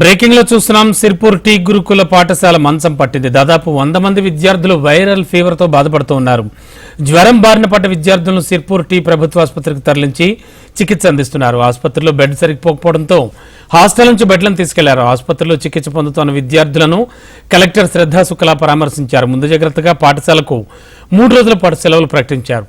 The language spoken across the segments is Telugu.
బ్రేకింగ్లో చూస్తున్నాం. సిర్పూర్ టీ గురుకుల పాఠశాల మంచం పట్టింది. దాదాపు వంద మంది విద్యార్థులు వైరల్ ఫీవర్తో బాధపడుతూ ఉన్నారు. జ్వరం బారిన పడ్డ విద్యార్థులను సిర్పూర్ టీ ప్రభుత్వ ఆసుపత్రికి తరలించి చికిత్స అందిస్తున్నారు. ఆసుపత్రిలో బెడ్ సరిగిపోకపోవడంతో హాస్టల్ నుంచి బెడ్లను తీసుకెళ్ళారు. ఆసుపత్రిలో చికిత్స పొందుతున్న విద్యార్థులను కలెక్టర్ శ్రద్ధా శుక్లా పరామర్శించారు. ముందు జాగ్రత్తగా పాఠశాలకు మూడు రోజుల పాటు సెలవులు ప్రకటించారు.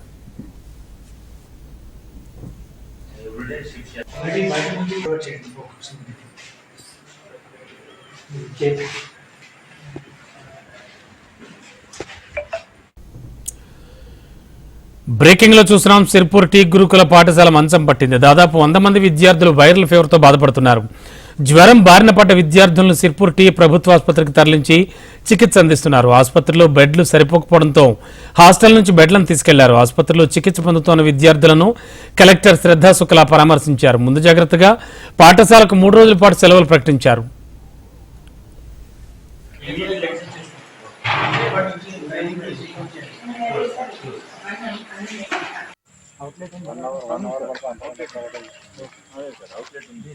బ్రేకింగ్లో చూస్తున్నాం సిర్పూర్ టీ గురుకుల పాఠశాల మంచం పట్టింది. దాదాపు వంద మంది విద్యార్థులు వైరల్ ఫీవర్తో బాధపడుతున్నారు. జ్వరం బారిన పడ్డ విద్యార్థులను సిర్పూర్ టీ ప్రభుత్వ ఆసుపత్రికి తరలించి చికిత్స అందిస్తున్నారు. ఆసుపత్రిలో బెడ్లు సరిపోకపోవడంతో హాస్టల్ నుంచి బెడ్లను తీసుకెళ్ళారు. ఆసుపత్రిలో చికిత్స పొందుతున్న విద్యార్థులను కలెక్టర్ శ్రద్ధా శుక్లా పరామర్శించారు. ముందు జాగ్రత్తగా పాఠశాలకు మూడు రోజుల పాటు సెలవులు ప్రకటించారు. అవుట్లెట్ ఉంది one hour one hour outlet outlet ఉంది